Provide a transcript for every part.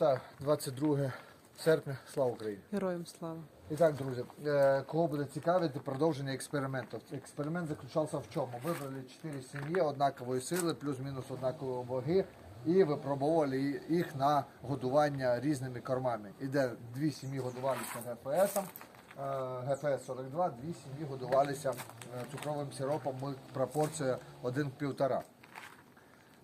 Так, 22 серпня. Слава Україні. Героям слава. І так, друзі, е, кого буде цікавити продовження експерименту. Експеримент заключався в чому? Вибрали 4 сім'ї однакової сили, плюс-мінус однакової ваги, і випробували їх на годування різними кормами. Іде дві сім'ї годувалися ГПСом, ГПС-42, дві сім'ї годувалися е, цукровим сиропом, пропорція 1 к 1,5.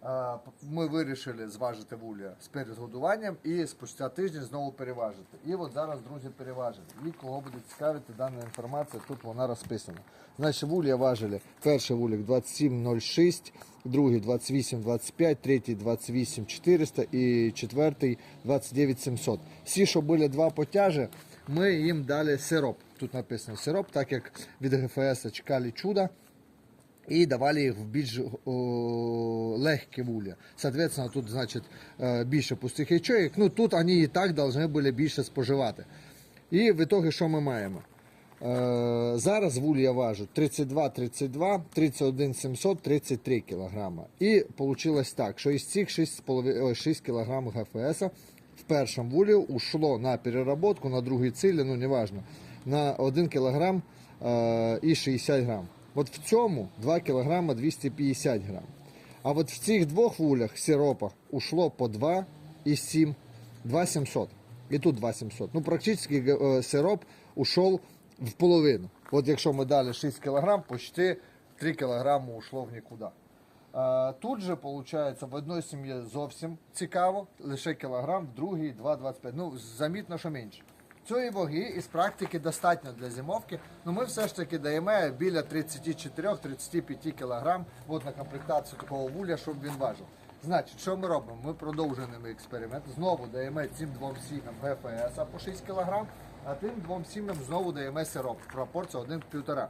Е, Ми вирішили зважити вуля з перед годуванням і спустя тиждень знову переважити. І от зараз, друзі, переважили. І кого буде цікавити дана інформація, тут вона розписана. Значить, вулія важили. Перший вулік 27,06, другий 28,25, третій 28,400 і четвертий 29,700. Всі, що були два потяжі, ми їм дали сироп. Тут написано сироп, так як від ГФС чекали чуда і давали їх в більш о, легкі вуля. Соответственно, тут значить е, більше пустих ячеїк. Ну тут вони і так повинні були більше споживати. І в ітогі що ми маємо? Е, зараз вуль я важу 32, 32, 31 700, 33 кілограма. І вийшло так, що із цих 6,5 6 кілограм ГФС в першому вулі ушло на переработку, на другій цілі, ну неважно, на 1 кілограм е, і 60 грам. От в цьому 2 кг 250 грам. А от в цих двох вулях сиропа ушло по 2 і 7, 2 700. І тут 2 700. Ну, практично е, сироп ушов в половину. От якщо ми дали 6 кг, почти 3 кг ушло в нікуди. Е, Тут же, виходить, в одній сім'ї зовсім цікаво, лише кілограм, в другій 2,25. Ну, замітно, що менше. Цієї ваги із практики достатньо для зимовки, але ми все ж таки даємо біля 34-35 кг от на комплектацію такого вуля, щоб він важив. Значить, що ми робимо? Ми продовжуємо експеримент. Знову даємо цим двом сім'ям ГФС по 6 кг, а тим двом сім'ям знову даємо сироп в пропорції 1 к 1,5.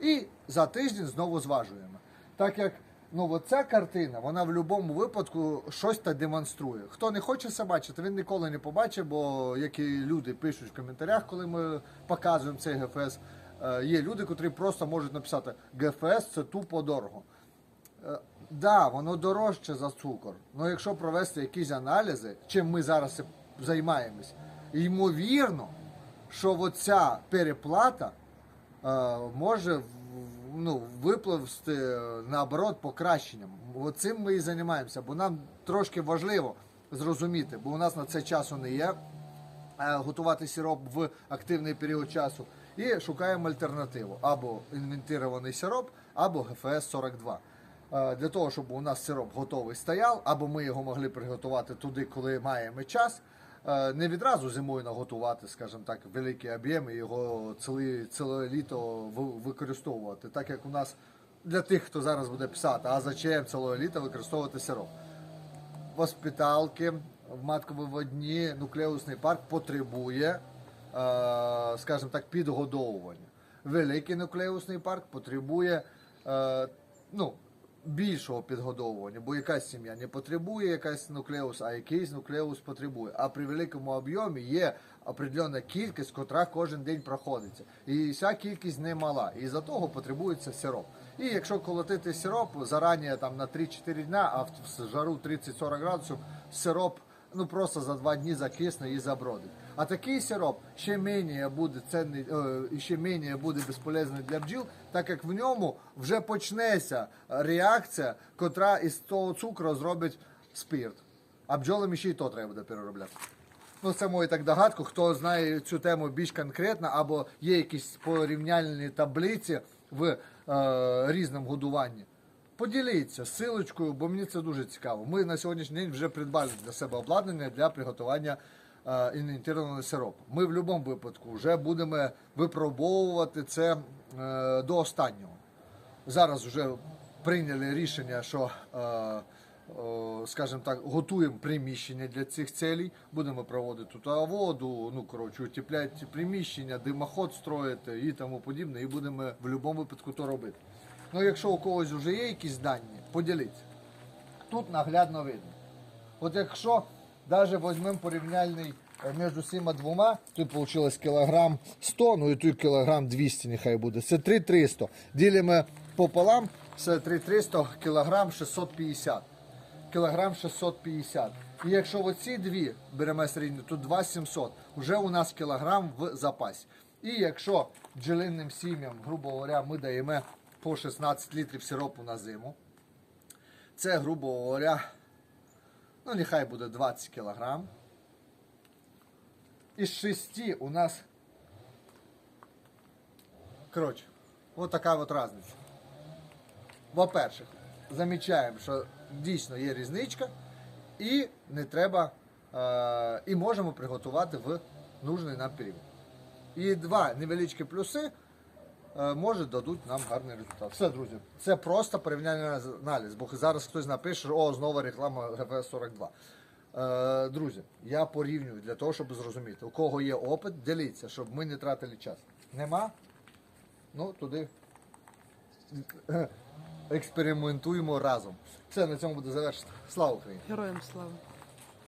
І за тиждень знову зважуємо. Так як ну, от ця картина, вона в будь-якому випадку щось та демонструє. Хто не хоче це бачити, він ніколи не побачить, бо як і люди пишуть в коментарях, коли ми показуємо цей ГФС, е, є люди, котрі просто можуть написати ГФС це тупо дорого. Так, да, воно дорожче за цукор. Але якщо провести якісь аналізи, чим ми зараз займаємось, ймовірно, що оця переплата е, може в- ну, випливсти е, наоборот покращенням. Цим ми і займаємося, бо нам трошки важливо зрозуміти, бо у нас на це часу не є. е, Готувати сироп в активний період часу і шукаємо альтернативу або інвентирований сироп, або ГФС 42. Е, Для того, щоб у нас сироп готовий стояв, або ми його могли приготувати туди, коли маємо час. Е, Не відразу зимою наготувати, скажімо так, великі об'єми, його ціле, ціле літо використовувати. Так як у нас для тих, хто зараз буде писати, а зачем ціле літо використовувати сироп? Воспиталки в матковиводні нуклеусний парк потребує, е, скажімо так, підгодовування. Великий нуклеусний парк потребує е, ну, більшого підгодовування, бо якась сім'я не потребує якась нуклеус, а якийсь нуклеус потребує. А при великому об'ємі є определена кількість, котра кожен день проходиться. І ця кількість не мала. І за того потребується сироп. І якщо колотити сироп зарані там на 3-4 дня, а в жару 30-40 градусів, сироп ну просто за два дні закисне і забродить. А такий сироп ще менше буде цінний, е, і ще менше буде безполезний для бджіл, так як в ньому вже почнеться реакція, котра із того цукру зробить спирт. А бджолам ще й то треба буде переробляти. Ну, це моя так догадку. Хто знає цю тему більш конкретно, або є якісь порівняльні таблиці в е, різному годуванні. Поділіться силочкою, бо мені це дуже цікаво. Ми на сьогоднішній день вже придбали для себе обладнання для приготування е, інвентарного сиропу. Ми в будь-якому випадку вже будемо випробовувати це е, до останнього. Зараз вже прийняли рішення, що, е, е, скажімо так, готуємо приміщення для цих целей. Будемо проводити тут воду, ну коротше, утепляти приміщення, димоход строїти і тому подібне. І будемо в будь-якому випадку то робити. Ну, якщо у когось вже є якісь дані, поділіться. Тут наглядно видно. От якщо навіть візьмемо порівняльний е, між усіма двома, тут вийшло кілограм 100, ну і тут кілограм 200 нехай буде. Це 3300. Ділимо пополам, це 3300, кілограм 650. кілограм 650. І якщо оці дві беремо середню, то 2700. Вже у нас кілограм в запасі. І якщо бджолинним сім'ям, грубо говоря, ми даємо по 16 літрів сиропу на зиму, це, грубо говоря, ну нехай буде 20 кілограм. Із 6 у нас, коротше, от така от різниця. Во-перше, замічаємо, що дійсно є різничка, і не треба, е, і можемо приготувати в нужний нам період. І два невеличкі плюси може дадуть нам гарний результат. Все, друзі, це просто порівняльний аналіз, бо зараз хтось напише, о, знову реклама ГВ-42. Е, друзі, я порівнюю для того, щоб зрозуміти, у кого є опит, діліться, щоб ми не тратили час. Нема? Ну, туди експериментуємо разом. Все, на цьому буде завершено. Слава Україні! Героям слава.